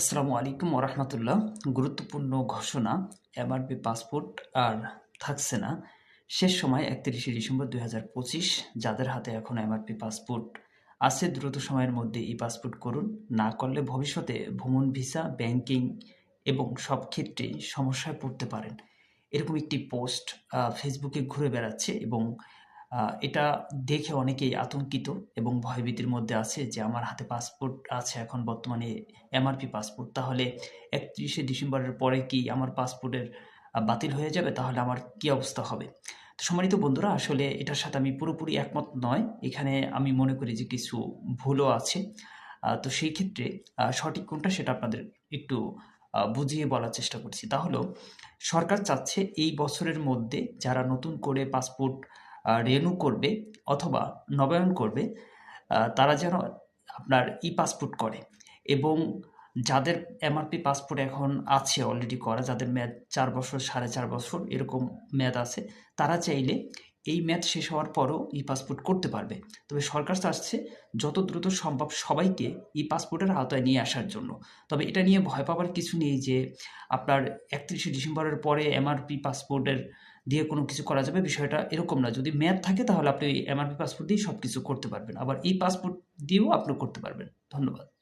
আসসালামু আলাইকুম ওরহমতুল্লাহ। গুরুত্বপূর্ণ ঘোষণা, এমআরপি পাসপোর্ট আর থাকছে না। শেষ সময় একত্রিশে ডিসেম্বর দুই হাজার পঁচিশ, যাদের হাতে এখন এমআরপি পাসপোর্ট আছে, দ্রুত সময়ের মধ্যে ই পাসপোর্ট করুন। না করলে ভবিষ্যতে ভ্রমণ ভিসা, ব্যাংকিং এবং সব ক্ষেত্রে সমস্যায় পড়তে পারেন। এরকম একটি পোস্ট ফেসবুকে ঘুরে বেড়াচ্ছে এবং এটা দেখে অনেকেই আতঙ্কিত এবং ভয়ভীতির মধ্যে আছে যে আমার হাতে পাসপোর্ট আছে, এখন বর্তমানে এমআরপি পাসপোর্ট তাহলে একত্রিশে ডিসেম্বরের পরে কি আমার পাসপোর্টের বাতিল হয়ে যাবে? তাহলে আমার কি অবস্থা হবে? তো সম্মানিত বন্ধুরা, আসলে এটার সাথে আমি পুরোপুরি একমত নয়। এখানে আমি মনে করি যে কিছু ভুলও আছে। তো সেই ক্ষেত্রে সঠিক কোনটা সেটা আপনাদের একটু বুঝিয়ে বলার চেষ্টা করছি। তা হলো, সরকার চাচ্ছে এই বছরের মধ্যে যারা নতুন করে পাসপোর্ট রেনু করবে অথবা নবায়ন করবে তারা যেন আপনার ই পাসপোর্ট করে। এবং যাদের এমআরপি পাসপোর্ট এখন আছে অলরেডি করা, যাদের মেয়াদ চার বছর, সাড়ে চার বছর এরকম মেয়াদ আছে, তারা চাইলে এই মেয়াদ শেষ হওয়ার পরও ই পাসপোর্ট করতে পারবে। তবে সরকার চাচ্ছে যত দ্রুত সম্ভব সবাইকে ই পাসপোর্টের আওতায় নিয়ে আসার জন্য। তবে এটা নিয়ে ভয় পাওয়ার কিছু নেই যে আপনার একত্রিশে ডিসেম্বরের পরে এমআরপি পাসপোর্টের দিয়ে কোনো কিছু করা যাবে, বিষয়টা এরকম না। যদি ম্যাথ থাকে তাহলে আপনি এমআরপি পাসপোর্ট দিয়ে সব কিছু করতে পারবেন। আবার এই পাসপোর্ট দিয়েও আপনি করতে পারবেন। ধন্যবাদ।